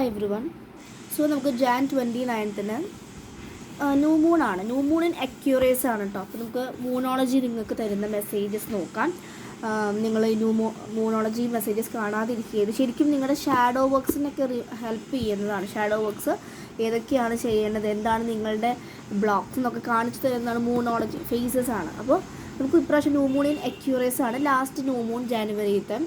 Hi everyone so നമുക്ക് Jan twenty നയൻത്തിന് new moon ആണ്. ന്യൂ മൂൺ ഇൻ അക്യൂറേസ് ആണ് കേട്ടോ അപ്പോൾ നമുക്ക് മൂണോളജി നിങ്ങൾക്ക് തരുന്ന മെസ്സേജസ് നോക്കാം. നിങ്ങൾ ഈ ന്യൂ മൂ മൂണോളജി മെസ്സേജസ് കാണാതിരിക്കുകയത് ശരിക്കും നിങ്ങളുടെ ഷാഡോ വർക്ക്സിനൊക്കെ ഹെൽപ്പ് ചെയ്യുന്നതാണ്. ഷാഡോ വർക്ക്സ് ഏതൊക്കെയാണ് ചെയ്യേണ്ടത്? എന്താണ് നിങ്ങളുടെ ബ്ലോക്സ് എന്നൊക്കെ കാണിച്ചു തരുന്നതാണ് മൂണോളജി ഫേസസ് ആണ്. അപ്പോൾ നമുക്ക് ഇപ്രാവശ്യം ന്യൂമൂണിൻ അക്യൂറേസ് ആണ്. Last new moon ജാനുവരിയിലത്തെ.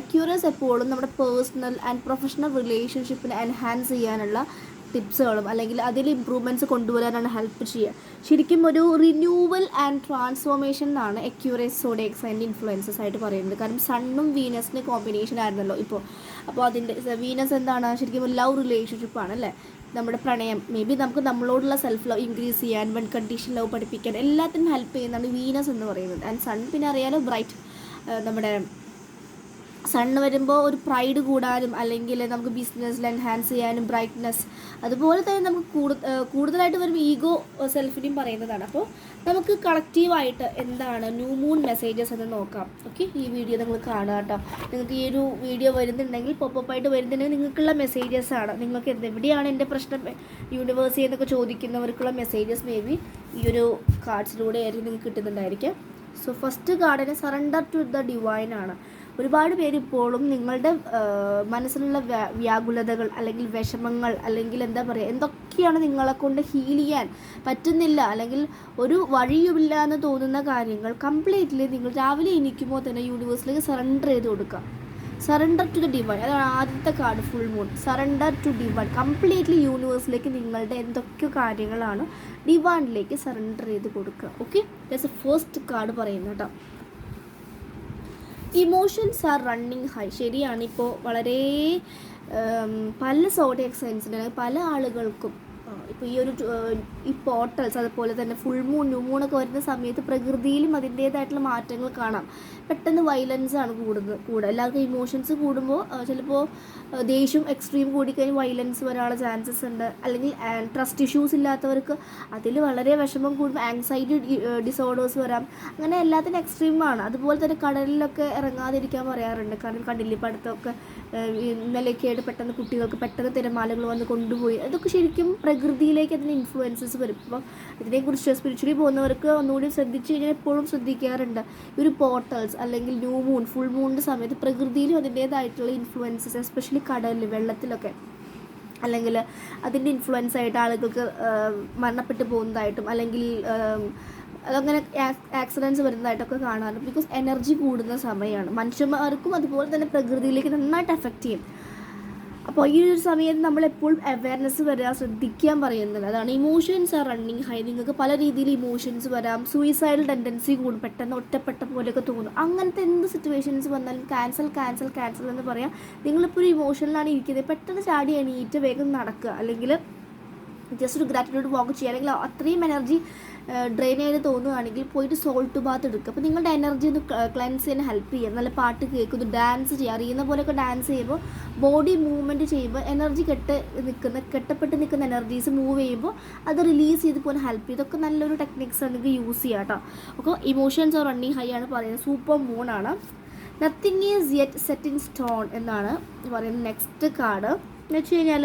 അക്യൂറേസ് എപ്പോഴും നമ്മുടെ പേഴ്സണൽ ആൻഡ് പ്രൊഫഷണൽ റിലേഷൻഷിപ്പിനെ എൻഹാൻസ് ചെയ്യാനുള്ള ടിപ്സുകളും അല്ലെങ്കിൽ അതിൽ ഇമ്പ്രൂവ്മെന്റ്സ് കൊണ്ടുവരാനാണ് ഹെൽപ്പ് ചെയ്യുക. ശരിക്കും ഒരു റിന്യൂവൽ ആൻഡ് ട്രാൻസ്ഫോർമേഷൻ എന്നാണ് അക്യൂറേസ് സോഡിയക് ആൻഡ് ഇൻഫ്ലുവൻസസ് ആയിട്ട് പറയുന്നത്. കാരണം സണ്ണും വീനസിന്റെ കോമ്പിനേഷൻ ആയിരുന്നല്ലോ ഇപ്പോൾ. അപ്പോൾ അതിന്റെ വീനസ് എന്താണ്? ശരിക്കും ഒരു ലവ് റിലേഷൻഷിപ്പാണ് അല്ലേ? നമ്മുടെ പ്രണയം. മേ ബി നമുക്ക് നമ്മളോടുള്ള സെൽഫ് ലവ് ഇൻക്രീസ് ചെയ്യാൻ വൺ കണ്ടീഷൻ ലവ് പഠിപ്പിക്കാൻ എല്ലാത്തിനും ഹെൽപ്പ് ചെയ്യുന്നതാണ് വീനസ് എന്ന് പറയുന്നത്. ആൻഡ് സൺ പിന്നെ അറിയാലോ ബ്രൈറ്റ് നമ്മുടെ സണ്ണ് വരുമ്പോൾ ഒരു പ്രൈഡ് കൂടാനും അല്ലെങ്കിൽ നമുക്ക് ബിസിനസ്സിൽ എൻഹാൻസ് ചെയ്യാനും ബ്രൈറ്റ്നെസ് അതുപോലെ തന്നെ നമുക്ക് കൂടുതലായിട്ട് വരുമ്പോൾ ഈഗോ സെൽഫിനെയും പറയുന്നതാണ്. അപ്പോൾ നമുക്ക് കളക്റ്റീവായിട്ട് എന്താണ് ന്യൂ മൂൺ മെസ്സേജസ് എന്ന് നോക്കാം. ഓക്കെ ഈ വീഡിയോ നിങ്ങൾ കാണുക കേട്ടോ. നിങ്ങൾക്ക് ഈ ഒരു വീഡിയോ വരുന്നുണ്ടെങ്കിൽ പോപ്പപ്പ് ആയിട്ട് വരുന്നുണ്ടെങ്കിൽ നിങ്ങൾക്കുള്ള മെസ്സേജസ് ആണ്. നിങ്ങൾക്ക് എവിടെയാണ് എന്റെ പ്രശ്നം? യൂണിവേഴ്സിൽ എന്നൊക്കെ ചോദിക്കുന്നവർക്കുള്ള മെസ്സേജസ് മേ ബി ഈ ഒരു കാർഡ്സിലൂടെ ആയിരിക്കും നിങ്ങൾക്ക് കിട്ടുന്നുണ്ടായിരിക്കും. സോ ഫസ്റ്റ് കാർഡിന് സറണ്ടർ ടു ദ ഡിവൈൻ ആണ്. ഒരുപാട് പേര് ഇപ്പോഴും നിങ്ങളുടെ മനസ്സിലുള്ള വ്യാ- വ്യാകുലതകൾ അല്ലെങ്കിൽ വിഷമങ്ങൾ അല്ലെങ്കിൽ എന്താ പറയുക എന്തൊക്കെയാണ് നിങ്ങളെ കൊണ്ട് ഹീൽ ചെയ്യാൻ പറ്റുന്നില്ല അല്ലെങ്കിൽ ഒരു വഴിയുമില്ല എന്ന് തോന്നുന്ന കാര്യങ്ങൾ കംപ്ലീറ്റ്ലി നിങ്ങൾ രാവിലെ എണീക്കുമ്പോൾ തന്നെ യൂണിവേഴ്സിലേക്ക് സറണ്ടർ ചെയ്ത് കൊടുക്കുക. സറണ്ടർ ടു ദ ഡിവൈൻ അതാണ് ആദ്യത്തെ card full moon surrender to divine completely യൂണിവേഴ്സിലേക്ക് നിങ്ങളുടെ എന്തൊക്കെ കാര്യങ്ങളാണ് ഡിവൈനിലേക്ക് സറണ്ടർ ചെയ്ത് കൊടുക്കുക. ഓക്കെ ദസ് ഫസ്റ്റ് കാർഡ് പറയുന്നത് കേട്ടോ. ഇമോഷൻസ് ആർ റണ്ണിങ് ഹൈ ശരിയാണ്. ഇപ്പോൾ വളരെ പല സോഡിയക് സയൻസിന്റെ പല ആളുകൾക്കും ഇപ്പോൾ ഈ ഒരു ഈ പോർട്ടൽസ് അതുപോലെ തന്നെ ഫുൾ മൂൺ ന്യൂ മൂണൊക്കെ വരുന്ന സമയത്ത് പ്രകൃതിയിലും അതിന്റേതായിട്ടുള്ള മാറ്റങ്ങൾ കാണാം. പെട്ടെന്ന് വയലൻസ് ആണ് കൂടുന്നത് കൂടുക. എല്ലാവർക്കും ഇമോഷൻസ് കൂടുമ്പോൾ ചിലപ്പോൾ ദേഷ്യം എക്സ്ട്രീം കൂടിക്കഴിഞ്ഞ് വയലൻസ് വരാനുള്ള ചാൻസസ് ഉണ്ട്. അല്ലെങ്കിൽ ട്രസ്റ്റ് ഇഷ്യൂസ് ഇല്ലാത്തവർക്ക് അതിൽ വളരെ വിഷമം കൂടുമ്പോൾ ആങ്സൈറ്റി ഡിസോർഡേഴ്സ് വരാം. അങ്ങനെ എല്ലാത്തിനും എക്സ്ട്രീമാണ് അതുപോലെ തന്നെ കടലിലൊക്കെ ഇറങ്ങാതിരിക്കാൻ പറയാറുണ്ട്. കാരണം കടലിൽ ഏഹ്, പെട്ടെന്ന് കുട്ടികൾക്ക് പെട്ടെന്ന് തിരമാലകൾ വന്ന് കൊണ്ടുപോയി. അതൊക്കെ ശരിക്കും പ്രകൃതിയിലേക്ക് അതിന് ഇൻഫ്ലുവൻസസ് വരും. അപ്പം ഇതിനെക്കുറിച്ച് സ്പിരിച്വലി പോകുന്നവർക്ക് ഒന്നുകൂടി ശ്രദ്ധിച്ച് കഴിഞ്ഞാൽ എപ്പോഴും ശ്രദ്ധിക്കാറുണ്ട്. ഈ ഒരു പോർട്ടൽസ് അല്ലെങ്കിൽ ന്യൂ മൂൺ ഫുൾ മൂണിന്റെ സമയത്ത് പ്രകൃതിയിലും അതിന്റേതായിട്ടുള്ള ഇൻഫ്ലുവൻസസ് എസ്പെഷ്യലി കടലിൽ വെള്ളത്തിലൊക്കെ. അല്ലെങ്കിൽ അതിന്റെ ഇൻഫ്ലുവൻസ് ആയിട്ട് ആളുകൾക്ക് മരണപ്പെട്ടു പോകുന്നതായിട്ടും അല്ലെങ്കിൽ അതങ്ങനെ ആക്സിഡൻസ് വരുന്നതായിട്ടൊക്കെ കാണാറുണ്ട്. ബിക്കോസ് എനർജി കൂടുന്ന സമയമാണ്. മനുഷ്യന്മാർക്കും അതുപോലെ തന്നെ പ്രകൃതിയിലേക്ക് നന്നായിട്ട് എഫക്റ്റ് ചെയ്യും. അപ്പോൾ ഈ ഒരു സമയത്ത് നമ്മൾ എപ്പോഴും അവയർനെസ് വരാൻ ശ്രദ്ധിക്കാൻ പറയുന്നത്. അതാണ് ഇമോഷൻസ് ആർ റണ്ണിങ് ഹൈ നിങ്ങൾക്ക് പല രീതിയിൽ ഇമോഷൻസ് വരാം. സൂയിസൈഡൽ ടെൻഡൻസി കൂടും. പെട്ടെന്ന് ഒറ്റപ്പെട്ട പോലെയൊക്കെ തോന്നും. അങ്ങനത്തെ എന്ത് സിറ്റുവേഷൻസ് വന്നാലും ക്യാൻസൽ ക്യാൻസൽ ക്യാൻസൽ എന്ന് പറയാം. നിങ്ങളിപ്പോൾ ഒരു ഇമോഷനിലാണ് ഇരിക്കുന്നത്. പെട്ടെന്ന് ചാടി എണീറ്റ് വേഗം നടക്കുക. അല്ലെങ്കിൽ ജസ്റ്റ് ഒരു ഗ്രാറ്റിറ്റ്യൂഡ് വാക്ക് ചെയ്യുക. അല്ലെങ്കിൽ അത്രയും എനർജി ഡ്രെയിൻ ചെയ്ത് തോന്നുകയാണെങ്കിൽ പോയിട്ട് സോൾട്ട് ബാത്ത് എടുക്കുക. അപ്പോൾ നിങ്ങളുടെ എനർജി ഒന്ന് ക്ലൻസ് ചെയ്യാൻ ഹെൽപ്പ് ചെയ്യുക നല്ല പാട്ട് കേൾക്കുന്നു ഡാൻസ് ചെയ്യുക അറിയുന്ന പോലെയൊക്കെ ഡാൻസ് ചെയ്യുമ്പോൾ ബോഡി മൂവ്മെന്റ് ചെയ്യുമ്പോൾ എനർജി കെട്ട് നിൽക്കുന്ന കെട്ടപ്പെട്ട് നിൽക്കുന്ന എനർജീസ് മൂവ് ചെയ്യുമ്പോൾ അത് റിലീസ് ചെയ്ത് പോകാൻ ഹെൽപ്പ് ചെയ്യും. ഇതൊക്കെ നല്ലൊരു ടെക്നിക്സ് നിങ്ങൾക്ക് യൂസ് ചെയ്യാം കേട്ടോ. അപ്പോൾ ഇമോഷൻസ് ഓർ റണ്ണിങ് ഹൈ ആണ് പറയുന്നത്. സൂപ്പർ മൂൺ ആണ്. Nothing is yet set in stone എന്നാണ് പറയുന്നത്. നെക്സ്റ്റ് കാർഡ് എന്ന് വെച്ച് കഴിഞ്ഞാൽ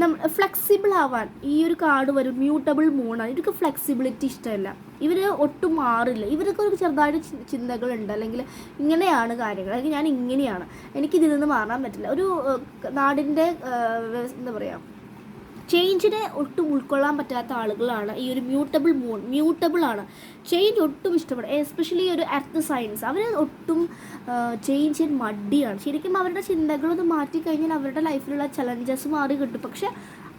നമ്മ ഫ്ലെക്സിബിൾ ആവാൻ. ഈ ഒരു കാർഡ് വരും. മ്യൂട്ടബിൾ മൂണാണ് ഇവർക്ക് ഫ്ലെക്സിബിലിറ്റി ഇഷ്ടമല്ല. ഇവർ ഒട്ടും മാറില്ല. ഇവർക്ക് ഒരു ചെറുതായിട്ട് ചിന്തകളുണ്ട്. അല്ലെങ്കിൽ ഇങ്ങനെയാണ് കാര്യങ്ങൾ. അല്ലെങ്കിൽ ഞാൻ ഇങ്ങനെയാണ്. എനിക്കിതിൽ നിന്ന് മാറാൻ പറ്റില്ല. ഒരു നാടിന്റെ എന്താ പറയുക ചേഞ്ചിനെ ഒട്ടും ഉൾക്കൊള്ളാൻ പറ്റാത്ത ആളുകളാണ് ഈ ഒരു മ്യൂട്ടബിൾ മൂൺ മ്യൂട്ടബിൾ ആണ്. ചേഞ്ച് ഒട്ടും ഇഷ്ടപ്പെടും എസ്പെഷ്യലി ഒരു എർത്ത് സയൻസ് അവർ ഒട്ടും ചേഞ്ച് ചെയ്യാൻ മടിയാണ്. ശരിക്കും അവരുടെ ചിന്തകളൊന്ന് മാറ്റിക്കഴിഞ്ഞാൽ അവരുടെ ലൈഫിലുള്ള ചലഞ്ചസ് മാറി കിട്ടും. പക്ഷെ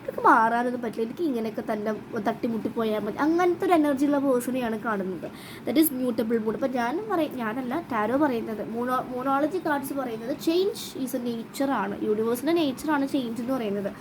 അവർക്ക് മാറാനൊന്നും പറ്റില്ല. എനിക്ക് ഇങ്ങനെയൊക്കെ തന്നെ തട്ടിമുട്ടി പോയാൽ മതി. അങ്ങനത്തെ ഒരു എനർജി ഉള്ള പേഴ്സണെയാണ് കാണുന്നത്. ദറ്റ് ഈസ് മ്യൂട്ടബിൾ മൂഡ് അപ്പോൾ ഞാനും പറയും ഞാനല്ല ടാരോ പറയുന്നത്. മൂണോ മൂണോളജി കാർഡ്സ് പറയുന്നത് ചേഞ്ച് ഈസ് എ നേച്ചറാണ് യൂണിവേഴ്സിന്റെ നേച്ചറാണ് ചേഞ്ച് എന്ന് പറയുന്നത്.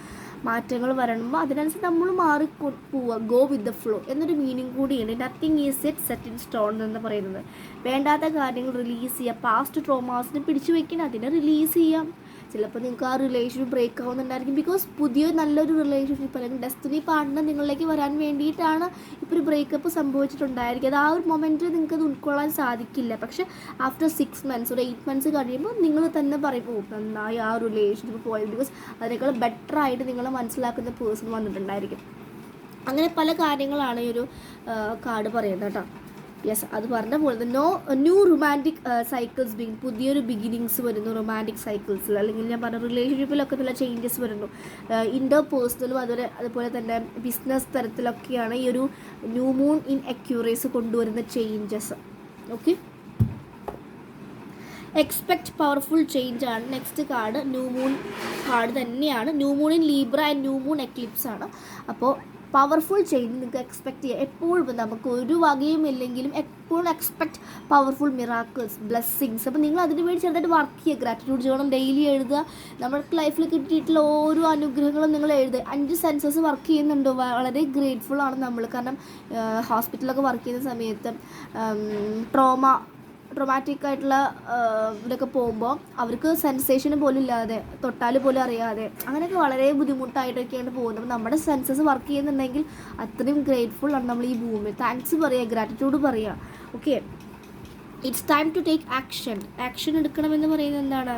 മാറ്റങ്ങൾ വരുമ്പോൾ അതിനനുസരിച്ച് നമ്മൾ മാറി പോവുക. ഗോ വിത്ത് ദ ഫ്ലോ എന്നൊരു മീനിങ് കൂടിയുണ്ട്. Nothing is set set in stone എന്ന് പറയുന്നത്. വേണ്ടാത്ത കാര്യങ്ങൾ റിലീസ് ചെയ്യുക. പാസ്റ്റ് ട്രോമാസിനെ പിടിച്ചു വയ്ക്കണം അതിനെ റിലീസ് ചെയ്യാം. ചിലപ്പോൾ നിങ്ങൾക്ക് ആ റിലേഷൻഷിപ്പ് ബ്രേക്ക് ആവുന്നുണ്ടായിരിക്കും. ബിക്കോസ് പുതിയ നല്ലൊരു റിലേഷൻഷിപ്പ് അല്ലെങ്കിൽ ഡെസ്റ്റിനി പാർട്ട്ണർ നിങ്ങളിലേക്ക് വരാൻ വേണ്ടിയിട്ടാണ് ഇപ്പോൾ ഒരു ബ്രേക്കപ്പ് സംഭവിച്ചിട്ടുണ്ടായിരിക്കും അത് ആ ഒരു മൊമെന്റിൽ നിങ്ങൾക്ക് അത് ഉൾക്കൊള്ളാൻ സാധിക്കില്ല. പക്ഷേ ആഫ്റ്റർ സിക്സ് മന്ത്സ് ഒരു എയ്റ്റ് മന്ത്സ് കഴിയുമ്പോൾ നിങ്ങൾ തന്നെ പറയും ഓ നന്നായി ആ റിലേഷൻഷിപ്പ് പോയത് ബിക്കോസ് അതിനേക്കാൾ ബെറ്റർ ആയിട്ട് നിങ്ങൾ മനസ്സിലാക്കുന്ന പേഴ്സൺ വന്നിട്ടുണ്ടായിരിക്കും. അങ്ങനെ പല കാര്യങ്ങളാണ് ഈ ഒരു കാർഡ് പറയുന്നത് കേട്ടോ. യെസ് അത് പറഞ്ഞ പോലെ തന്നെ no new romantic cycles being പുതിയൊരു ബിഗിനിങ്സ് വരുന്നു റൊമാന്റിക് സൈക്കിൾസിൽ അല്ലെങ്കിൽ ഞാൻ പറഞ്ഞ റിലേഷൻഷിപ്പിലൊക്കെ നല്ല ചേഞ്ചസ് വരുന്നു. ഇന്റർ പേഴ്സണലും അതുപോലെ അതുപോലെ തന്നെ ബിസിനസ് തരത്തിലൊക്കെയാണ് ഈ ഒരു ന്യൂ മൂൺ ഇൻ അക്യൂറേസ് കൊണ്ടുവരുന്ന changes okay expect powerful change ആണ്. Next card new moon card തന്നെയാണ്. New moon in Libra and new moon eclipse ആണ്. അപ്പോൾ പവർഫുൾ ചെയ്ത് നിങ്ങൾക്ക് എക്സ്പെക്ട് ചെയ്യാം. എപ്പോഴും നമുക്ക് ഒരു വകയും ഇല്ലെങ്കിലും എപ്പോഴും എക്സ്പെക്ട് പവർഫുൾ മിറാക്കിൾസ് ബ്ലെസ്സിങ്സ് അപ്പോൾ നിങ്ങൾ അതിന് വേണ്ടി ചെറുതായിട്ട് വർക്ക് ചെയ്യുക. ഗ്രാറ്റിറ്റ്യൂഡ് ചെയ്യണം ഡെയിലി എഴുതുക. നമ്മൾക്ക് ലൈഫിൽ കിട്ടിയിട്ടുള്ള ഓരോ അനുഗ്രഹങ്ങളും നിങ്ങൾ എഴുതുക. അഞ്ച് സെൻസസ് വർക്ക് ചെയ്യുന്നുണ്ടോ. വളരെ ഗ്രേറ്റ്ഫുൾ ആണ് നമ്മൾ. കാരണം ഹോസ്പിറ്റലൊക്കെ വർക്ക് ചെയ്യുന്ന സമയത്ത് ട്രോമ ട്രൊമാറ്റിക് ആയിട്ടുള്ള ഇതൊക്കെ പോകുമ്പോൾ അവർക്ക് സെൻസേഷൻ പോലും ഇല്ലാതെ തൊട്ടാൽ പോലും അറിയാതെ അങ്ങനെയൊക്കെ വളരെ ബുദ്ധിമുട്ടായിട്ടൊക്കെയാണ് പോകുന്നത്. നമ്മുടെ സെൻസസ് വർക്ക് ചെയ്യുന്നുണ്ടെങ്കിൽ അത്രയും ഗ്രേറ്റ്ഫുൾ ആണ് നമ്മൾ ഈ ഭൂമി. താങ്ക്സ് പറയുക ഗ്രാറ്റിറ്റ്യൂഡ് പറയുക okay it's time to take action action എടുക്കണമെന്ന് പറയുന്നത് എന്താണ്?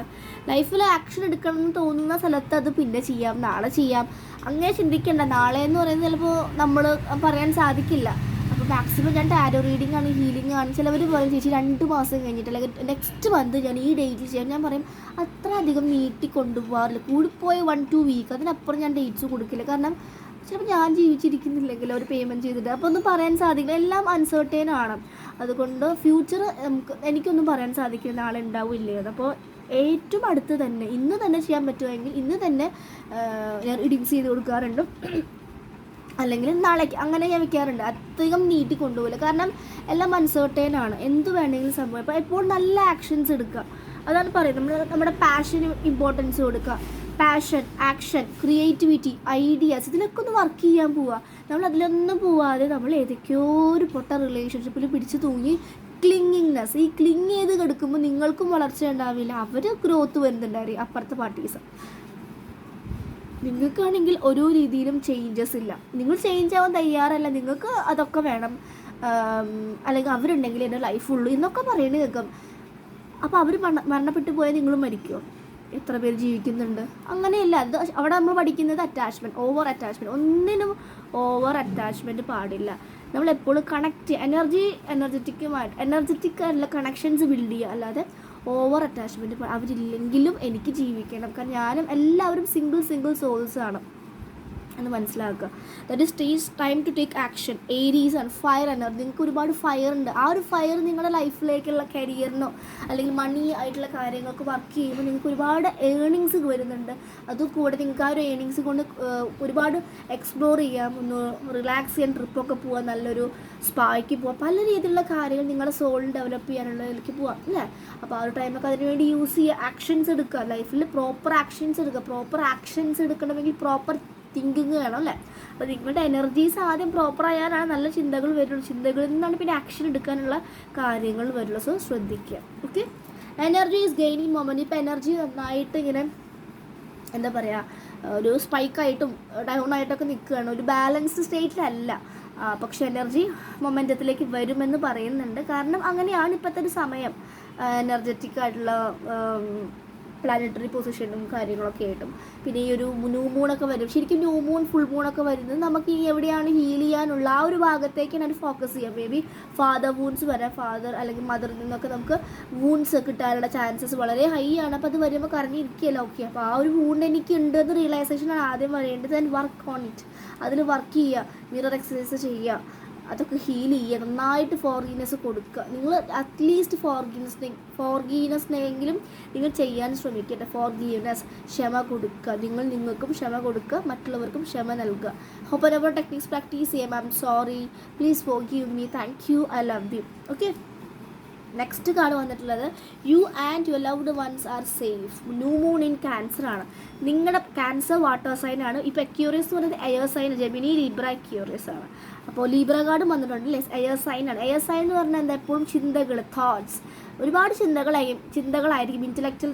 ലൈഫിൽ ആക്ഷൻ എടുക്കണം എന്ന് തോന്നുന്ന സ്ഥലത്ത് അത് പിന്നെ ചെയ്യാം. നാളെ ചെയ്യാം. അങ്ങനെ ചിന്തിക്കേണ്ട. നാളെ എന്ന് പറയുന്നത് ചിലപ്പോൾ നമ്മൾ പറയാൻ സാധിക്കില്ല. അപ്പോൾ മാക്സിമം ഞാൻ ടാരോ റീഡിംഗ് ആണ് ഹീലിംഗ് ആണ്. ചിലവർ പറയും ചേച്ചി രണ്ട് മാസം കഴിഞ്ഞിട്ട് അല്ലെങ്കിൽ നെക്സ്റ്റ് മന്ത് ഞാൻ ഈ ഡേറ്റിൽ ചെയ്യാം. ഞാൻ പറയും അത്ര അധികം നീട്ടി കൊണ്ടുപോകാറില്ല. കൂടിപ്പോയ വൺ ടു വീക്ക് അതിനപ്പുറം ഞാൻ ഡേറ്റ്സ് കൊടുക്കില്ല. കാരണം ചിലപ്പോൾ ഞാൻ ജീവിച്ചിരിക്കുന്നില്ലെങ്കിൽ അവർ പേയ്മെന്റ് ചെയ്തിട്ട്. അപ്പോൾ ഒന്നും പറയാൻ സാധിക്കില്ല. എല്ലാം അൺസർട്ടേൺ ആണ്. അതുകൊണ്ട് ഫ്യൂച്ചർ നമുക്ക് എനിക്കൊന്നും പറയാൻ സാധിക്കില്ല. ആളുണ്ടാവില്ലേ അപ്പോൾ ഏറ്റവും അടുത്ത് തന്നെ ഇന്ന് തന്നെ ചെയ്യാൻ പറ്റുമെങ്കിൽ ഇന്ന് തന്നെ ഞാൻ റീഡിങ്സ് ചെയ്ത് കൊടുക്കാറുണ്ട്. അല്ലെങ്കിൽ നാളേക്ക്. അങ്ങനെ ഞാൻ വെക്കാറുണ്ട് അധികം നീട്ടി കൊണ്ടുപോകില്ല. കാരണം എല്ലാം അൺസർട്ടേൺ ആണ്. എന്ത് വേണമെങ്കിലും സംഭവം അപ്പോൾ എപ്പോഴും നല്ല ആക്ഷൻസ് എടുക്കുക. അതാണ് പറയുന്നത്. നമ്മൾ നമ്മുടെ പാഷന് ഇമ്പോർട്ടൻസ് കൊടുക്കുക. പാഷൻ ആക്ഷൻ ക്രിയേറ്റിവിറ്റി ഐഡിയാസ് ഇതിലൊക്കെ ഒന്ന് വർക്ക് ചെയ്യാൻ പോവുക. നമ്മൾ അതിലൊന്നും പോവാതെ നമ്മൾ ഏതൊക്കെയോ ഒരു പൊട്ട റിലേഷൻഷിപ്പിൽ പിടിച്ചു തൂങ്ങി ക്ലിങ്ങിങ്നെസ് ഈ ക്ലിങ് ചെയ്ത് കിടക്കുമ്പോൾ നിങ്ങൾക്കും വളർച്ച ഉണ്ടാവില്ല. അവർ ഗ്രോത്ത് വരുന്നുണ്ടായിരിക്കും. അപ്പുറത്തെ പാർട്ടീസ് നിങ്ങൾക്കാണെങ്കിൽ ഓരോ രീതിയിലും ചേഞ്ചസ് ഇല്ല. നിങ്ങൾ ചേഞ്ച് ആവാൻ തയ്യാറല്ല. നിങ്ങൾക്ക് അതൊക്കെ വേണം. അല്ലെങ്കിൽ അവരുണ്ടെങ്കിൽ എന്റെ ലൈഫ് ഉള്ളൂ എന്നൊക്കെ പറയണേ കേൾക്കാം. അപ്പോൾ അവർ മരണ മരണപ്പെട്ടു പോയാൽ നിങ്ങൾ മരിക്കുമോ എത്ര പേര് ജീവിക്കുന്നുണ്ട്? അങ്ങനെയല്ല. അത് അവിടെ നമ്മൾ പഠിക്കുന്നത് അറ്റാച്ച്മെന്റ് ഓവർ അറ്റാച്ച്മെന്റ് ഒന്നിനും ഓവർ അറ്റാച്ച്മെന്റ് പാടില്ല. നമ്മൾ എപ്പോഴും കണക്ട് എനർജി എനർജറ്റിക്കുമായിട്ട് എനർജറ്റിക് ആയിട്ടുള്ള കണക്ഷൻസ് ബിൽഡ് ചെയ്യുക. അല്ലാതെ ഓവർ അറ്റാച്ച്മെന്റ് അവരില്ലെങ്കിലും എനിക്ക് ജീവിക്കണം. കാരണം ഞാനും എല്ലാവരും സിംഗിൾ സിംഗിൾ സോൾസ് ആണ്. എന്ന് മനസ്സിലാക്കുക. That is it's time to take action Aries ആണ് ഫയർ എനർജി നിങ്ങൾക്ക് ഒരുപാട് ഫയർ ഉണ്ട്. ആ ഒരു ഫയർ നിങ്ങളുടെ ലൈഫിലേക്കുള്ള കരിയറിനോ അല്ലെങ്കിൽ മണി ആയിട്ടുള്ള കാര്യങ്ങൾക്ക് വർക്ക് ചെയ്യുമ്പോൾ നിങ്ങൾക്ക് ഒരുപാട് ഏണിങ്സ് വരുന്നുണ്ട്. അതുകൂടെ നിങ്ങൾക്ക് ആ ഒരു ഏണിങ്സ് കൊണ്ട് ഒരുപാട് എക്സ്പ്ലോർ ചെയ്യാം. ഒന്ന് റിലാക്സ് ചെയ്യാൻ ട്രിപ്പൊക്കെ പോകാം നല്ലൊരു സ്പായ്ക്ക് പോവാം. പല രീതിയിലുള്ള കാര്യങ്ങൾ നിങ്ങളുടെ സോളിൽ ഡെവലപ്പ് ചെയ്യാനുള്ളതിലേക്ക് പോവാം അല്ലേ? അപ്പോൾ ആ ഒരു ടൈമൊക്കെ അതിനുവേണ്ടി യൂസ് ചെയ്യുക. ആക്ഷൻസ് എടുക്കുക. ലൈഫിൽ പ്രോപ്പർ ആക്ഷൻസ് എടുക്കുക. പ്രോപ്പർ ആക്ഷൻസ് എടുക്കണമെങ്കിൽ പ്രോപ്പർ തിങ്കിങ് വേണം അല്ലേ? അപ്പോൾ നിങ്ങളുടെ എനർജീസ് ആദ്യം പ്രോപ്പർ ആയാലാണ് നല്ല ചിന്തകൾ വരുള്ളൂ. ചിന്തകളിൽ നിന്നാണ് പിന്നെ ആക്ഷൻ എടുക്കാനുള്ള കാര്യങ്ങൾ വരുള്ളൂ. സോ ശ്രദ്ധിക്കുക. Okay energy is gaining moment ഇപ്പോൾ എനർജി നന്നായിട്ട് ഇങ്ങനെ എന്താ പറയുക ഒരു സ്പൈക്കായിട്ടും ഡൗൺ ആയിട്ടൊക്കെ നിൽക്കുകയാണ്. ഒരു ബാലൻസ്ഡ് സ്റ്റേറ്റിലല്ല പക്ഷേ എനർജി മൊമെന്റത്തിലേക്ക് വരുമെന്ന് പറയുന്നുണ്ട്. കാരണം അങ്ങനെയാണ് ഇപ്പോഴത്തെ ഒരു സമയം. എനർജറ്റിക് ആയിട്ടുള്ള പ്ലാനറ്ററി പൊസിഷനും കാര്യങ്ങളൊക്കെ ആയിട്ടും. പിന്നെ ഈ ഒരു ന്യൂ മൂണൊക്കെ വരും. ശരിക്കും ന്യൂ മൂൺ ഫുൾ മൂണൊക്കെ വരുന്നത് നമുക്ക് ഈ എവിടെയാണ് ഹീൽ ചെയ്യാനുള്ള ആ ഒരു ഭാഗത്തേക്കാണ് അത് ഫോക്കസ് ചെയ്യാം. മേ ബി ഫാദർ വൂൺസ് വരാം ഫാദർ അല്ലെങ്കിൽ മദറിൽ നിന്നൊക്കെ നമുക്ക് വൂൺസ് കിട്ടാനുള്ള ചാൻസസ് വളരെ ഹൈ ആണ്. അപ്പോൾ അത് വരുമ്പോൾ കറങ്ങിയിരിക്കുകയല്ല ഓക്കെ അപ്പോൾ ആ ഒരു വൂണ്ട് എനിക്ക് ഉണ്ടെന്ന് റിയലൈസേഷനാണ് ആദ്യം വരേണ്ടത് ആൻഡ് വർക്ക് ഓൺ ഇറ്റ് അതിൽ വർക്ക് ചെയ്യുക. മിറർ എക്സസൈസ് ചെയ്യുക. അതൊക്കെ ഹീൽ ചെയ്യുക നന്നായിട്ട് ഫോർഗീനസ് കൊടുക്കുക. നിങ്ങൾ അറ്റ്ലീസ്റ്റ് ഫോർഗീനസ് ഫോർഗീനസിനെങ്കിലും നിങ്ങൾ ചെയ്യാൻ ശ്രമിക്കട്ടെ ഫോർഗീവ്നെസ് ക്ഷമ കൊടുക്കുക. നിങ്ങൾ നിങ്ങൾക്കും ക്ഷമ കൊടുക്കുക മറ്റുള്ളവർക്കും ക്ഷമ നൽകുക. ഹോപ്പ് എവർ ടെക്നിക്സ് പ്രാക്ടീസ് ചെയ്യാം I'm sorry please forgive me thank you I love you okay next card വന്നിട്ടുള്ളത് you and your loved ones are safe new moon in Cancer ആണ്. നിങ്ങളുടെ ക്യാൻസർ വാട്ടർ സൈൻ ആണ്. ഇപ്പോൾ Aquarius എന്ന് പറയുന്നത് air sign Gemini Libra Aquarius ആണ്. അപ്പോൾ Libra കാർഡും വന്നിട്ടുണ്ട് ലെസ് എയർ ആണ്. എയർ സൈൻ എന്ന് പറഞ്ഞാൽ എന്താ? എപ്പോഴും ചിന്തകൾ തോട്ട്സ് ഒരുപാട് ചിന്തകളായും ചിന്തകളായിരിക്കും. ഇന്റലക്ച്വൽ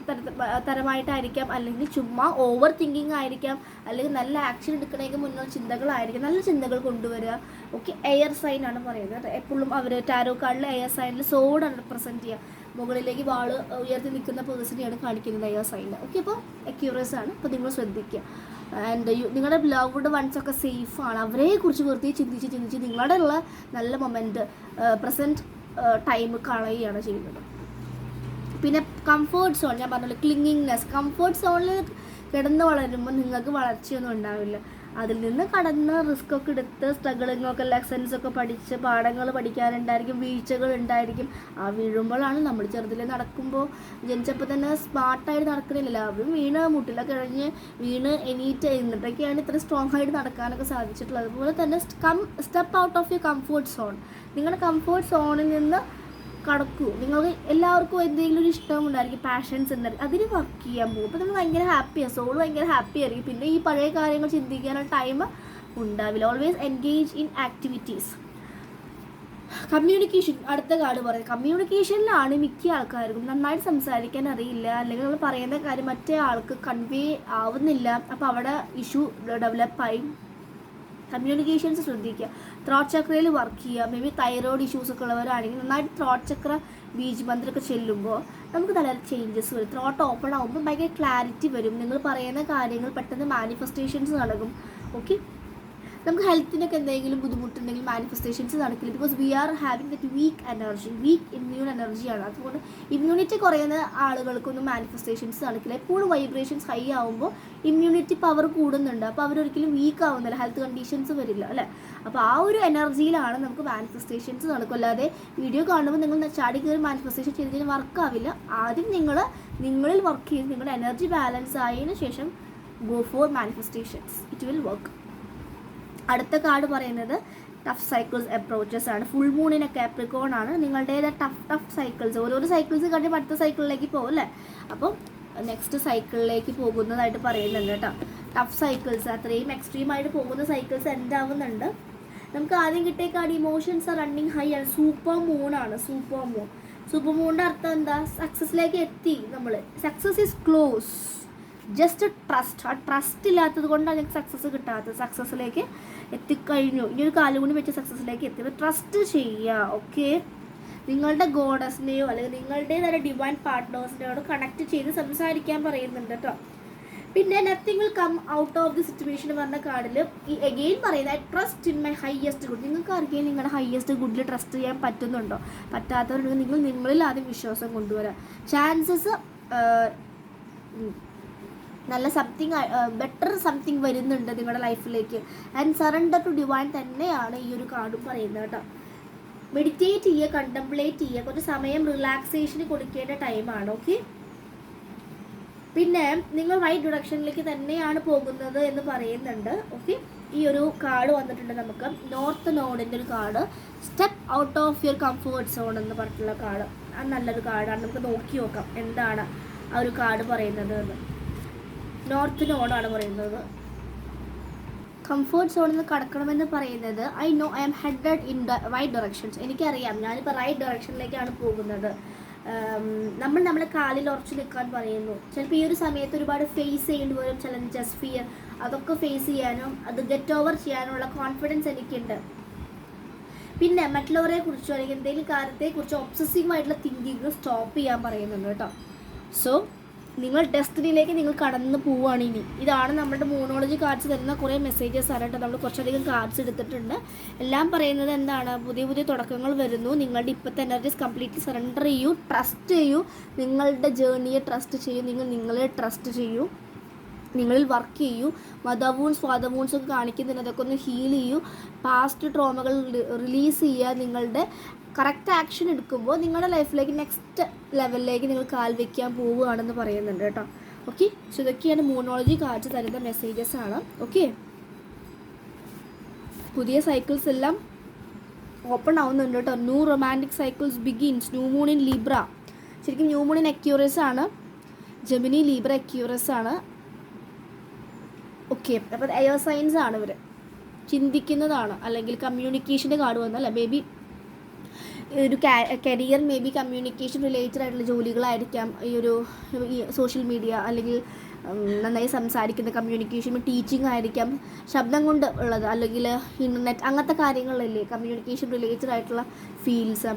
തരമായിട്ടായിരിക്കാം. അല്ലെങ്കിൽ ചുമ്മാ ഓവർ തിങ്കിങ് ആയിരിക്കാം. അല്ലെങ്കിൽ നല്ല ആക്ഷൻ എടുക്കണമെങ്കിൽ മുന്നേ ചിന്തകളായിരിക്കും. നല്ല ചിന്തകൾ കൊണ്ടുവരിക. ഓക്കെ എയർ സൈൻ ആണ് പറയുന്നത് എപ്പോഴും അവർ ടാരോ കാർഡിൽ എയർ സൈനിൽ സോഡാണ് റെപ്രസെന്റ് ചെയ്യുക. മുകളിലേക്ക് വാൾ ഉയർത്തി നിൽക്കുന്ന പേഴ്സണെയാണ് കാണിക്കുന്നത് എയർ സൈനിൽ ഓക്കെ അപ്പോൾ അക്യൂറസ് ആണ്. അപ്പോൾ നിങ്ങൾ ശ്രദ്ധിക്കുക. ആൻഡ് നിങ്ങളുടെ ലവ്ഡ് വൺസ് ഒക്കെ സേഫ് ആണ്. അവരെ കുറിച്ച് വെറുതെ ചിന്തിച്ച് ചിന്തിച്ച് നിങ്ങളുടെ ഉള്ള നല്ല മൊമെന്റ് പ്രസന്റ് ടൈം കളയുകയാണ് ചെയ്യുന്നത്. പിന്നെ കംഫേർട്ട് സോൺ ഞാൻ പറഞ്ഞല്ലോ ക്ലിങ്ങിങ്നെസ് കംഫേർട്ട് സോണിൽ കിടന്ന് വളരുമ്പോൾ നിങ്ങൾക്ക് വളർച്ചയൊന്നും ഉണ്ടാവില്ല. അതിൽ നിന്ന് കടന്ന് റിസ്ക് ഒക്കെ എടുത്ത് സ്ട്രഗിളിംഗ് ഒക്കെ ലെസൺസ് ഒക്കെ പഠിച്ച് പാഠങ്ങൾ പഠിക്കാനുണ്ടായിരിക്കും വീഴ്ചകൾ ഉണ്ടായിരിക്കും. ആ വീഴുമ്പോഴാണ് നമ്മൾ ചെറുതിൽ നടക്കുമ്പോൾ ജനിച്ചപ്പോൾ തന്നെ സ്മാർട്ടായിട്ട് നടക്കണില്ലല്ലോ അവരും വീണ് മുട്ടിലൊക്കെ കഴിഞ്ഞ് വീണ് എണീറ്റ് എന്നിട്ടൊക്കെയാണ് ഇത്ര സ്ട്രോങ് ആയിട്ട് നടക്കാനൊക്കെ സാധിച്ചിട്ടുള്ളത്. അതുപോലെ തന്നെ come step out of you comfort zone നിങ്ങളുടെ കംഫോർട്ട് സോണിൽ നിന്ന് കടക്കൂ. നിങ്ങൾക്ക് എല്ലാവർക്കും എന്തെങ്കിലും ഒരു ഇഷ്ടം ഉണ്ടായിരിക്കും പാഷൻസ് ഉണ്ടായിരിക്കും അതിന് വർക്ക് ചെയ്യാൻ പോകും. അപ്പോൾ നമ്മൾ ഭയങ്കര ഹാപ്പിയാണ് സോൾ ഭയങ്കര ഹാപ്പി ആയിരിക്കും. പിന്നെ ഈ പഴയ കാര്യങ്ങൾ ചിന്തിക്കാനുള്ള ടൈം ഉണ്ടാവില്ല. Always engage in activities communication അടുത്ത കാർഡ് പറയുന്നത് കമ്മ്യൂണിക്കേഷനിലാണ് മിക്ക ആൾക്കാർക്കും നന്നായിട്ട് സംസാരിക്കാൻ അറിയില്ല. അല്ലെങ്കിൽ നമ്മൾ പറയുന്ന കാര്യം മറ്റേ ആൾക്ക് കൺവേ ആവുന്നില്ല. അപ്പോൾ അവിടെ ഇഷ്യൂ ഡെവലപ്പായി കമ്മ്യൂണിക്കേഷൻസ് ശ്രദ്ധിക്കുക. ത്രോട്ട് ചക്രയിൽ വർക്ക് ചെയ്യുക. മേ ബി തൈറോയ്ഡ് ഇഷ്യൂസ് ഒക്കെ ഉള്ളവരാണെങ്കിൽ നന്നായിട്ട് ത്രോട്ട് ചക്ര ബീജ് മന്ത്രമൊക്കെ ചെല്ലുമ്പോൾ നമുക്ക് നല്ല ചേഞ്ചസ് വരും. ത്രോട്ട് ഓപ്പൺ ആകുമ്പോൾ ഭയങ്കര ക്ലാരിറ്റി വരും. നിങ്ങൾ പറയുന്ന കാര്യങ്ങൾ പെട്ടെന്ന് മാനിഫെസ്റ്റേഷൻസ് നടക്കും. ഓക്കെ നമുക്ക് ഹെൽത്തിനൊക്കെ എന്തെങ്കിലും ബുദ്ധിമുട്ടുണ്ടെങ്കിൽ മാനിഫെസ്റ്റേഷൻസ് നടക്കില്ല. Because we are having that weak energy weak immune എനർജിയാണ് അതുകൊണ്ട് ഇമ്മ്യൂണിറ്റി കുറയുന്ന ആളുകൾക്കൊന്നും മാനിഫെസ്റ്റേഷൻസ് നടക്കില്ല. എപ്പോഴും വൈബ്രേഷൻസ് ഹൈ ആവുമ്പോൾ ഇമ്മ്യൂണിറ്റി പവർ കൂടുന്നുണ്ട്. അപ്പോൾ അവരൊരിക്കലും വീക്ക് ആവുന്നില്ല. ഹെൽത്ത് കണ്ടീഷൻസ് വരില്ല അല്ലേ? അപ്പോൾ ആ ഒരു എനർജിയിലാണ് നമുക്ക് മാനിഫെസ്റ്റേഷൻസ് നടക്കും അല്ലാതെ വീഡിയോ കാണുമ്പോൾ നിങ്ങൾ ചാടി കയറി മാനിഫെസ്റ്റേഷൻ ചെയ്ത് കഴിഞ്ഞാൽ വർക്ക് ആവില്ല. ആദ്യം നിങ്ങൾ നിങ്ങളിൽ വർക്ക് ചെയ്ത് നിങ്ങളുടെ എനർജി ബാലൻസ് ആയതിനു ശേഷം go for manifestations it will work അടുത്ത കാർഡ് പറയുന്നത് ടഫ് സൈക്കിൾസ് അപ്രോച്ചസ് ആണ്. ഫുൾ മൂണിനെ കാപ്രിക്കോൺ ആണ്. നിങ്ങളുടേത് ടഫ് ടഫ് സൈക്കിൾസ് ഓരോരോ സൈക്കിൾസ് കഴിഞ്ഞ് അടുത്ത സൈക്കിളിലേക്ക് പോകും അല്ലേ? അപ്പം നെക്സ്റ്റ് സൈക്കിളിലേക്ക് പോകുന്നതായിട്ട് പറയുന്നുണ്ട് കേട്ടോ. ടഫ് സൈക്കിൾസ് അത്രയും എക്സ്ട്രീം ആയിട്ട് പോകുന്ന സൈക്കിൾസ് എന്താവുന്നുണ്ട്? നമുക്ക് ആദ്യം കിട്ടിയ കാർഡ് ഇമോഷൻസ് റണ്ണിങ് ഹൈ ആണ്. സൂപ്പർ മൂൺ ആണ്. സൂപ്പർ മൂൺ സൂപ്പർ മൂണിന്റെ അർത്ഥം എന്താ? സക്സസ്സിലേക്ക് എത്തി നമ്മൾ success is close just trust ആ ട്രസ്റ്റ് ഇല്ലാത്തത് കൊണ്ടാണ് സക്സസ് കിട്ടാത്തത്. സക്സസ്സിലേക്ക് എത്തിക്കഴിഞ്ഞു. ഈ ഒരു കാലം കൊണ്ട് വെച്ച സക്സസ്സിലേക്ക് എത്തി. ട്രസ്റ്റ് ചെയ്യുക ഓക്കെ നിങ്ങളുടെ ഗോഡസിനെയോ അല്ലെങ്കിൽ നിങ്ങളുടെ തന്നെ ഡിവൈൻ പാർട്ട്നേഴ്സിനെയോട് കണക്ട് ചെയ്ത് സംസാരിക്കാൻ പറയുന്നുണ്ട് കേട്ടോ പിന്നെ nothing will come out of the situation പറഞ്ഞ കാർഡിൽ ഈ എഗെയിൻ പറയുന്നത് trust in my highest good നിങ്ങൾക്ക് ആർക്കെങ്കിലും നിങ്ങളുടെ ഹയസ്റ്റ് ഗുഡിൽ ട്രസ്റ്റ് ചെയ്യാൻ പറ്റുന്നുണ്ടോ? പറ്റാത്തവരുണ്ടെങ്കിൽ നിങ്ങൾ നിങ്ങളിൽ ആദ്യം വിശ്വാസം കൊണ്ടുവരാം. ചാൻസസ് നല്ല സംതിങ് ബെറ്റർ സംതിങ് വരുന്നുണ്ട് നിങ്ങളുടെ ലൈഫിലേക്ക് ആൻഡ് സറണ്ടർ ടു ഡിവൈൻ തന്നെയാണ് ഈ ഒരു കാർഡും പറയുന്നത് കേട്ടോ. മെഡിറ്റേറ്റ് ചെയ്യുക കണ്ടംപ്ലേറ്റ് ചെയ്യുക. കുറച്ച് സമയം റിലാക്സേഷന് കൊടുക്കേണ്ട ടൈമാണ് ഓക്കെ പിന്നെ നിങ്ങൾ വൈറ്റ് ഡിറക്ഷനിലേക്ക് തന്നെയാണ് പോകുന്നത് എന്ന് പറയുന്നുണ്ട് ഓക്കെ ഈ ഒരു കാർഡ് വന്നിട്ടുണ്ട് നമുക്ക്. നോർത്ത് നോഡിന്റെ ഒരു card step out of your comfort zone എന്ന് പറഞ്ഞിട്ടുള്ള കാർഡ് അത് നല്ലൊരു കാർഡാണ് നമുക്ക് നോക്കി നോക്കാം എന്താണ് ആ ഒരു കാർഡ് പറയുന്നത് എന്ന്. നോർത്ത് നോഡാണ് പറയുന്നത്. കംഫേർട്ട് സോണിൽ നിന്ന് കടക്കണമെന്ന് പറയുന്നത് I know I'm headed in right directions എനിക്കറിയാം ഞാനിപ്പോൾ റൈറ്റ് ഡയറക്ഷനിലേക്കാണ് പോകുന്നത്. നമ്മൾ നമ്മളെ കാലിൽ ഉറച്ചു നിൽക്കാൻ പറയുന്നു. ചിലപ്പോൾ ഈ ഒരു സമയത്ത് ഒരുപാട് ഫേസ് ചെയ്യേണ്ടി വരും ചലഞ്ചസ് ഫിയർ അതൊക്കെ ഫേസ് ചെയ്യാനും അത് ഗെറ്റ് ഓവർ ചെയ്യാനുള്ള കോൺഫിഡൻസ് എനിക്കുണ്ട്. പിന്നെ മറ്റുള്ളവരെ കുറിച്ചോ അല്ലെങ്കിൽ എന്തെങ്കിലും കാര്യത്തെക്കുറിച്ചോ ഒബ്സസീവ് ആയിട്ടുള്ള തിങ്കിങ് സ്റ്റോപ്പ് ചെയ്യാൻ പറയുന്നുണ്ട് കേട്ടോ. സോ നിങ്ങൾ ഡെസ്റ്റിനിയിലേക്ക് നിങ്ങൾ കടന്നു പോവുകയാണ് ഇനി. ഇതാണ് നമ്മുടെ മോണോളജി കാർഡ്സ് തരുന്ന കുറേ മെസ്സേജസ് ആണ് കേട്ടോ നമ്മൾ കുറച്ചധികം കാർഡ്സ് എടുത്തിട്ടുണ്ട്. എല്ലാം പറയുന്നത് എന്താണ്? പുതിയ പുതിയ തുടക്കങ്ങൾ വരുന്നു. നിങ്ങളുടെ ഇപ്പോഴത്തെ എനർജീസ് കംപ്ലീറ്റ്ലി സറണ്ടർ ചെയ്യൂ ട്രസ്റ്റ് ചെയ്യൂ. നിങ്ങളുടെ ജേർണിയെ ട്രസ്റ്റ് ചെയ്യൂ. നിങ്ങൾ നിങ്ങളെ ട്രസ്റ്റ് ചെയ്യൂ. നിങ്ങളിൽ വർക്ക് ചെയ്യൂ മദർ വൂൺസ് ഫാദർ വൂൺസ് ഒക്കെ കാണിക്കുന്നുണ്ട് അതൊക്കെ ഒന്ന് ഹീൽ ചെയ്യൂ. പാസ്റ്റ് ട്രോമകൾ റിലീസ് ചെയ്യുക നിങ്ങളുടെ കറക്റ്റ് ആക്ഷൻ എടുക്കുമ്പോൾ നിങ്ങളുടെ ലൈഫിലേക്ക് നെക്സ്റ്റ് ലെവലിലേക്ക് നിങ്ങൾ കാൽ വയ്ക്കാൻ പോവുകയാണെന്ന് പറയുന്നുണ്ട് കേട്ടോ. ഓക്കെ സോ ഇതൊക്കെയാണ് മൂണോളജി കാർഡ്സ് തരുന്ന മെസ്സേജസ് ആണ്. ഓക്കെ പുതിയ സൈക്കിൾസ് എല്ലാം ഓപ്പൺ ആവുന്നുണ്ട് കേട്ടോ. New romantic cycles begins new moon in Libra ശരിക്കും ന്യൂ മൂൺ ഇൻ അക്യൂറസ് ആണ്. ജെമിനി ലീബ്ര അക്യൂറസ് ആണ്. ഓക്കെ അപ്പോൾ എയർ സയൻസ് ആണ് ഇവർ ചിന്തിക്കുന്നതാണ് അല്ലെങ്കിൽ കമ്മ്യൂണിക്കേഷന്റെ കാർഡ് വന്നല്ല മേ ബി ഒരു career may be communication related ആയിട്ടുള്ള ജോലികളായിരിക്കാം ഈ ഒരു സോഷ്യൽ മീഡിയ അല്ലെങ്കിൽ നന്നായി സംസാരിക്കുന്ന കമ്മ്യൂണിക്കേഷൻ ടീച്ചിങ് ആയിരിക്കാം ശബ്ദം കൊണ്ട് ഉള്ളത്. അല്ലെങ്കിൽ ഇന്റർനെറ്റ് അങ്ങനത്തെ കാര്യങ്ങളിലല്ലേ കമ്മ്യൂണിക്കേഷൻ റിലേറ്റഡ് ആയിട്ടുള്ള ഫീൽഡ്സ്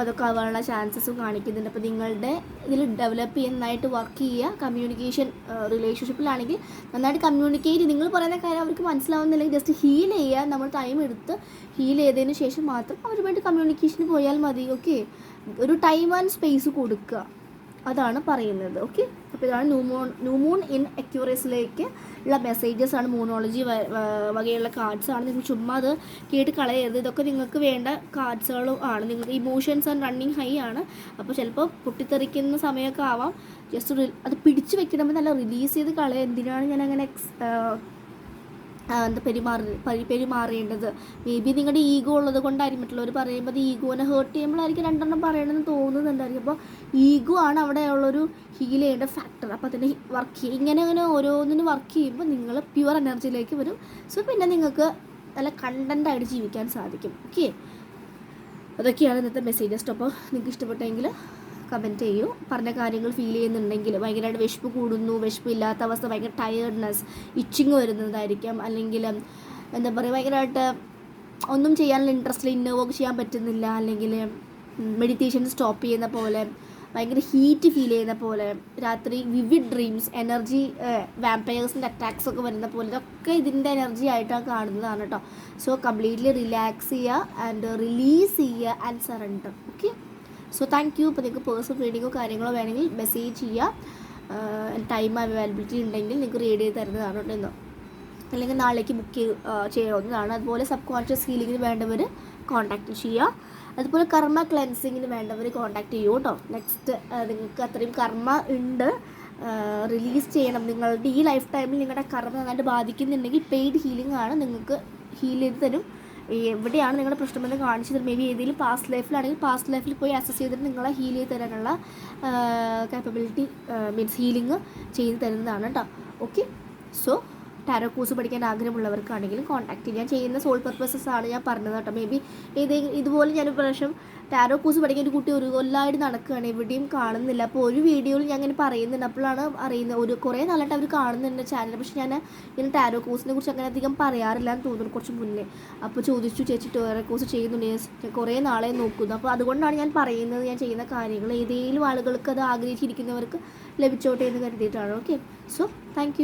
അതൊക്കെ ആവാനുള്ള ചാൻസസും കാണിക്കുന്നുണ്ട്. അപ്പോൾ നിങ്ങളുടെ ഇതിൽ ഡെവലപ്പ് ചെയ്യുന്നതായിട്ട് വർക്ക് ചെയ്യുക കമ്മ്യൂണിക്കേഷൻ റിലേഷൻഷിപ്പിലാണെങ്കിൽ നന്നായിട്ട് കമ്മ്യൂണിക്കേറ്റ് നിങ്ങൾ പറയുന്ന കാര്യം അവർക്ക് മനസ്സിലാവുന്നില്ലെങ്കിൽ ജസ്റ്റ് ഹീൽ ചെയ്യുക. നമ്മൾ ടൈം എടുത്ത് ഹീൽ ചെയ്തതിന് ശേഷം മാത്രം അവരുമായിട്ട് കമ്മ്യൂണിക്കേഷന് പോയാൽ മതി. ഓക്കെ ഒരു ടൈം ആൻഡ് സ്പേസ് കൊടുക്കുക. അതാണ് പറയുന്നത്. ഓക്കെ അപ്പോൾ ഇതാണ് ന്യൂമോൺ ന്യൂമൂൺ ഇൻ അക്യൂറസിലേക്ക് ഉള്ള മെസ്സേജസ് ആണ് മൂണോളജി വകയുള്ള കാർഡ്സ് ആണ്. നിങ്ങൾ ചുമ്മാ അത് കേട്ട് കളയരുത്. ഇതൊക്കെ നിങ്ങൾക്ക് വേണ്ട കാർഡ്സുകളും ആണ്. നിങ്ങൾക്ക് ഇമോഷൻസ് ആൻഡ് റണ്ണിങ് ഹൈ ആണ്. അപ്പോൾ ചിലപ്പോൾ പൊട്ടിത്തെറിക്കുന്ന സമയമൊക്കെ ആവാം. ജസ്റ്റ് അത് പിടിച്ചു വെക്കണമെങ്കിൽ നല്ല റിലീസ് ചെയ്ത് കളയുക. എന്തിനാണ് ഞാൻ അങ്ങനെ എക്സ് എന്താ പെരുമാറി പരി പെരുമാറേണ്ടത്? മേ ബി നിങ്ങളുടെ ഈഗോ ഉള്ളത് കൊണ്ടായിരിക്കും. മറ്റുള്ളവർ പറയുമ്പോൾ അത് ഈഗോനെ ഹേർട്ട് ചെയ്യുമ്പോഴായിരിക്കും രണ്ടെണ്ണം പറയണമെന്ന് തോന്നുന്നുണ്ടായിരിക്കും അപ്പോൾ ഈഗോ ആണ് അവിടെ ഉള്ളൊരു ഹീൽ ചെയ്യേണ്ട ഫാക്ടർ അപ്പോൾ അതിന് വർക്ക് ചെയ്യുക ഇങ്ങനെ അങ്ങനെ ഓരോന്നിനും വർക്ക് ചെയ്യുമ്പോൾ നിങ്ങൾ പ്യുവർ എനർജിയിലേക്ക് വരും. സോ പിന്നെ നിങ്ങൾക്ക് നല്ല കണ്ടന്റായിട്ട് ജീവിക്കാൻ സാധിക്കും. ഓക്കെ അതൊക്കെയാണ് ഇന്നത്തെ മെസ്സേജസ് അപ്പോൾ നിങ്ങൾക്ക് ഇഷ്ടപ്പെട്ടെങ്കിൽ കമന്റ് ചെയ്യൂ. പറഞ്ഞ കാര്യങ്ങൾ ഫീൽ ചെയ്യുന്നുണ്ടെങ്കിൽ ഭയങ്കരമായിട്ട് വിശപ്പ് കൂടുന്നു വിശപ്പില്ലാത്ത അവസ്ഥ ഭയങ്കര ടയേർഡ്നെസ് ഇച്ചിങ് വരുന്നതായിരിക്കാം. അല്ലെങ്കിൽ എന്താ പറയുക ഭയങ്കരമായിട്ട് ഒന്നും ചെയ്യാനുള്ള ഇൻട്രസ്റ്റിൽ ഇന്നോവോക്ക് ചെയ്യാൻ പറ്റുന്നില്ല. അല്ലെങ്കിൽ മെഡിറ്റേഷൻ സ്റ്റോപ്പ് ചെയ്യുന്ന പോലെ ഭയങ്കര ഹീറ്റ് ഫീൽ ചെയ്യുന്ന പോലെ രാത്രി വിവിഡ് ഡ്രീംസ് എനർജി വാമ്പയേഴ്സിന്റെ അറ്റാക്സ് ഒക്കെ വരുന്ന പോലെ ഇതൊക്കെ ഇതിന്റെ എനർജി ആയിട്ടാണ് കാണുന്നതാണ് കേട്ടോ സോ കംപ്ലീറ്റ്ലി റിലാക്സ് ചെയ്യുക ആൻഡ് റിലീസ് ചെയ്യുക and surrender okay so thank you ഇപ്പോൾ നിങ്ങൾക്ക് പേഴ്സണൽ റീഡിങ്ങോ കാര്യങ്ങളോ വേണമെങ്കിൽ മെസ്സേജ് ചെയ്യുക ടൈം അവൈലബിലിറ്റി ഉണ്ടെങ്കിൽ നിങ്ങൾക്ക് റീഡ് ചെയ്ത് തരുന്നതാണ് കേട്ടോ ഇന്ന്. അല്ലെങ്കിൽ നാളേക്ക് ബുക്ക് ചെയ്യാവുന്നതാണ്. അതുപോലെ സബ് കോൺഷ്യസ് ഹീലിങ്ങിന് വേണ്ടവർ കോൺടാക്റ്റ് ചെയ്യുക അതുപോലെ കർമ്മ ക്ലെൻസിങ്ങിന് വേണ്ടവർ കോൺടാക്ട് ചെയ്യൂ കേട്ടോ. നെക്സ്റ്റ് നിങ്ങൾക്ക് അത്രയും കർമ്മ ഉണ്ട്. റിലീസ് ചെയ്യണം. നിങ്ങളുടെ ഈ ലൈഫ് ടൈമിൽ നിങ്ങളുടെ കർമ്മ നന്നായിട്ട് ബാധിക്കുന്നുണ്ടെങ്കിൽ പെയ്ഡ് ഹീലിംഗ് ആണ്. നിങ്ങൾക്ക് ഹീൽ ചെയ്ത് തരും. എവിടെയാണ് നിങ്ങളുടെ പ്രശ്നമെന്ന് കാണിച്ചു തരും. മേ ബി ഏതെങ്കിലും പാസ്റ്റ് ലൈഫിലാണെങ്കിൽ പാസ്റ്റ് ലൈഫിൽ പോയി അസസ് ചെയ്തിട്ട് നിങ്ങളെ ഹീൽ ചെയ്ത് തരാനുള്ള കാപ്പബിലിറ്റി മീൻസ് ഹീലിംഗ് ചെയ്ത് തരുന്നതാണ് കേട്ടോ ഓക്കെ സോ ടാരോ കോഴ്സ് പഠിക്കാൻ ആഗ്രഹമുള്ളവർക്കാണെങ്കിലും കോൺടാക്ട് ചെയ്യാം. ചെയ്യുന്ന സോൾ പർപ്പസസ് ആണ് ഞാൻ പറഞ്ഞത് കേട്ടോ. മേ ബി ഇതുപോലെ ഞാൻ പ്രാവശ്യം ടാരോ കോഴ്സ് പഠിക്കാൻ ഒരു കുട്ടി ഒരു കൊല്ലമായിട്ട് നടക്കുകയാണ്. എവിടെയും കാണുന്നില്ല. അപ്പോൾ ഒരു വീഡിയോയിൽ ഞാൻ ഇങ്ങനെ പറയുന്നുണ്ട്. അപ്പോഴാണ് അറിയുന്നത്. ഒരു കുറേ നാളായിട്ട് അവർ കാണുന്നുണ്ട് ചാനൽ പക്ഷേ ഞാൻ ഇങ്ങനെ ടാരോ കോഴ്സിനെ കുറിച്ച് അങ്ങനെ അധികം പറയാറില്ല എന്ന് തോന്നുന്നു കുറച്ച് മുന്നേ. അപ്പോൾ ചോദിച്ചു ചേച്ചി ടാരോ കോഴ്സ് ചെയ്യുന്നുണ്ട്. കുറേ നാളെ നോക്കുന്നു. അപ്പോൾ അതുകൊണ്ടാണ് ഞാൻ പറയുന്നത് ഞാൻ ചെയ്യുന്ന കാര്യങ്ങൾ. ഏതെങ്കിലും ആളുകൾക്ക് അത് ആഗ്രഹിച്ചിരിക്കുന്നവർക്ക് ലഭിച്ചോട്ടെ എന്ന് കരുതിയിട്ടാണ്. Okay so thank